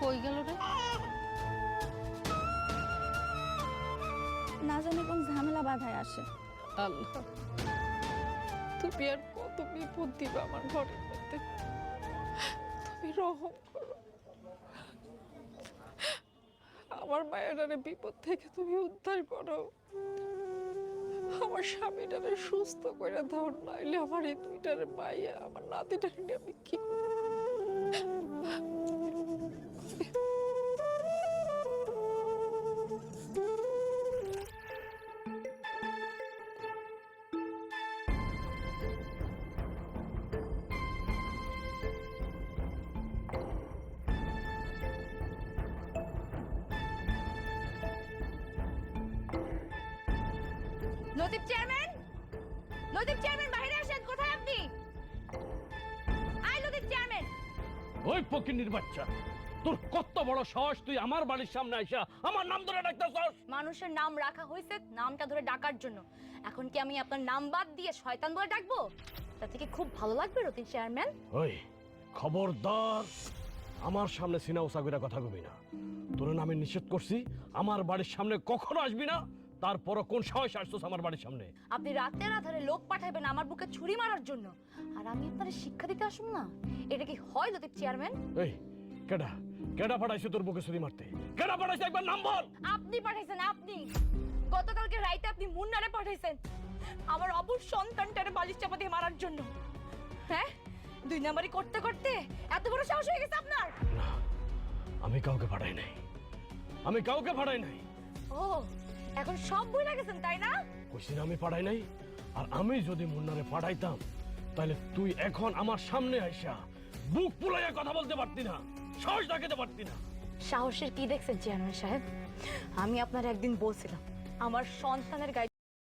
কই গেল রে? না জানি কোন ঝামেলা বাধায় আসে। আল্লাহ তুমি আর কত বিপদ দিবে আমার ঘরের মধ্যে। তুমি রহম করো। আমার মায়েরারে বিপদ থেকে তুমি উদ্ধার করো। আমার স্বামীটারে সুস্থ করে দাও নাইলে আমার এই দুইটারে মাইয়া আমার নাতিটারে নিয়ে আমি কি করব? নদীপ চেয়ারম্যান? নদীপ চেয়ারম্যান বাইরে আসেন কোথায় আপনি? আই নদীপ চেয়ারম্যান। ওই ফকিন্নির বাচ্চা তোর কত বড় সাহস তুই আমার বাড়ির সামনে আইসা আমার নাম ধরে ডাকতেছস? মানুষের নাম রাখা হয়েছে নামটা ধরে ডাকার জন্য। এখন কি আমি আপনার নাম বাদ দিয়ে শয়তান বলে ডাকবো? তাতে কি খুব ভালো লাগবে রতিন চেয়ারম্যান। ওই খবরদার আমার সামনে সিনা কথা কবি না। তোর নামে নিষেধ করছি আমার বাড়ির সামনে কখনো আসবি না। তারপরও কোন সাহস আসছস আমার বাড়ির সামনে? আপনি রাতের আধারে লোক পাঠাবেন আমার বুকে ছুরি মারার জন্য। আর আমি আপনার শিক্ষা দিতে আসুন না? এটা কি হয় লতিফ চেয়ারম্যান? এই কেডা? কেডা পাঠাইছে তোর বুকে ছুরি মারতে? কেডা পাঠাইছে? একবার নাম বল! আপনি পাঠাইছেন আপনি। গতকালকে রাইতে আপনি মুন্নারে পাঠাইছেন। আমার অবুর সন্তানটারে বালিশ চাপা দিয়ে মারার জন্য। হ্যাঁ? দুই নাম্বারই করতে করতে এত বড় সাহস হয়ে গেছে আপনার? না আমি কাউকে পাঠাই নাই। আমি কাউকে পাঠাই নাই। ও এখন সব ভুলে গেছেন তাই না? কইছি না আমি পাঠাই নাই? আর আমি যদি মুন্নারে পাঠাইতাম তাহলে তুই এখন আমার সামনে আইসা বুক পুলাইয়া কথা বলতে পারতি না সাহস দেখাতে পারতি না। সাহসের কি দেখছেন চেয়ারম্যান সাহেব? আমি আপনার একদিন বলছিলাম আমার সন্তানের গায়ে